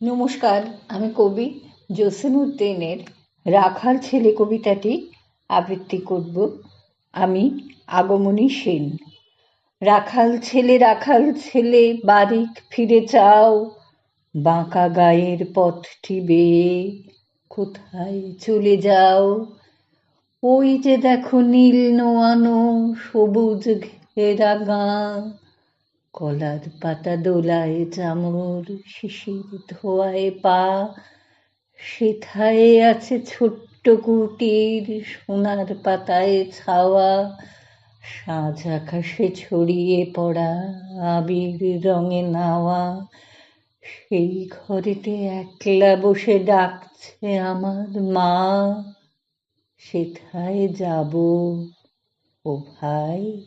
নমস্কার, আমি কবি জসিমউদ্দিনের রাখাল ছেলে কবিতাটি আবৃত্তি করব। আমি আগমনী সেন। রাখাল ছেলে রাখাল ছেলে বারিক ফিরে চাও, বাঁকা গায়ের পথটি বেয়ে কোথায় চলে যাও? ওই যে দেখো নীল নোয়ানো, সবুজ ঘেরা গাঁ কলার পাতা দোলায় চামর শিশির ধোয়ায় পা। সেথায় আছে ছোট্ট কুটির সোনার পাতায় ছাওয়া। সাঁঝ আকাশে ছড়িয়ে পড়া আবির রঙে নাওয়া। সেই ঘরেতে একলা বসে ডাকছে আমার মা। সেথায় যাব, ও ভাই।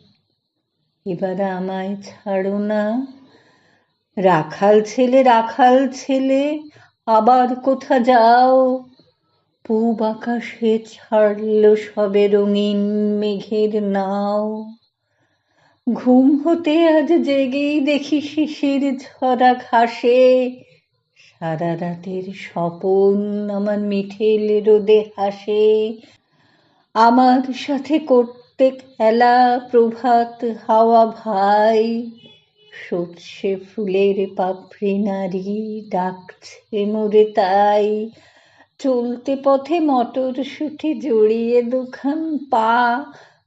এবার আমায় ছাড়ো না। রাখাল ছেলে রাখাল ছেলে, আবার কোথা যাও? পূব আকাশে ছাড়ল সবে রঙিন মেঘের নাও। ঘুম হতে আজ জেগেই দেখি শিশির ঝরা ঘাসে। সারা রাতের স্বপন আমার মিঠেল রোদে হাসে। আমার সাথে করতে খেলা প্রভাত হাওয়া ভাই, সর্ষে ফুলের পাপড়ি নারী ডাকছে মোরে তাই। চলতে পথে মটরশুঁটি জড়িয়ে দুখান পা,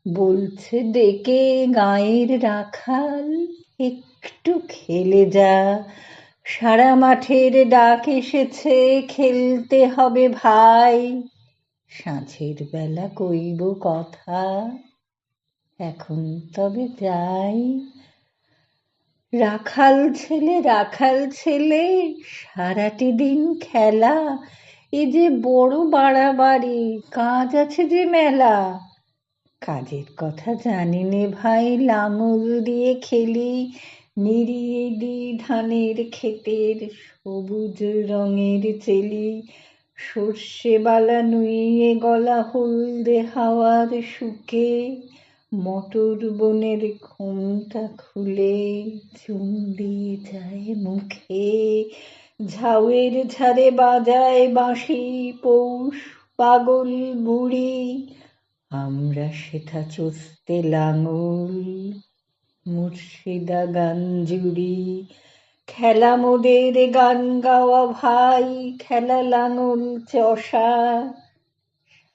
বলছে ডেকে গাঁয়ের রাখাল, একটু খেলে যা। সারা মাঠের ডাক এসেছে, খেলতে হবে ভাই। সাঁঝের বেলা কইব কথা। এখন তবে যাই। রাখাল ছেলে রাখাল ছেলে, সারাটি দিন খেলা। এ যে বড় বাড়াবাড়ি, কাজ আছে যে মেলা। কাজের কথা জানি নে ভাই, লাঙল দিয়ে খেলি। নিড়িয়ে দি ধানের ক্ষেতের সবুজ রঙের চেলি। সর্ষে বালা নুইয়ে গলা হলদে হাওয়ার শুকে মটর বনের ঘুমটা খুলে চুন দিয়ে যায় মুখে। ঝাউয়ের ঝাড়ে বাজায় বাঁশি, পৌষ, পাগল, বুড়ি। আমরা সেথা চষতে লাঙল, মুর্শিদা গান জুড়ি খেলা মোদের গান গাওয়া ভাই, খেলা লাঙল চষা।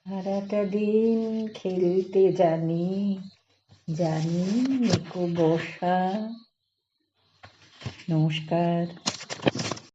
সারাটা দিন খেলতে জানি জানি একো বসা। নমস্কার।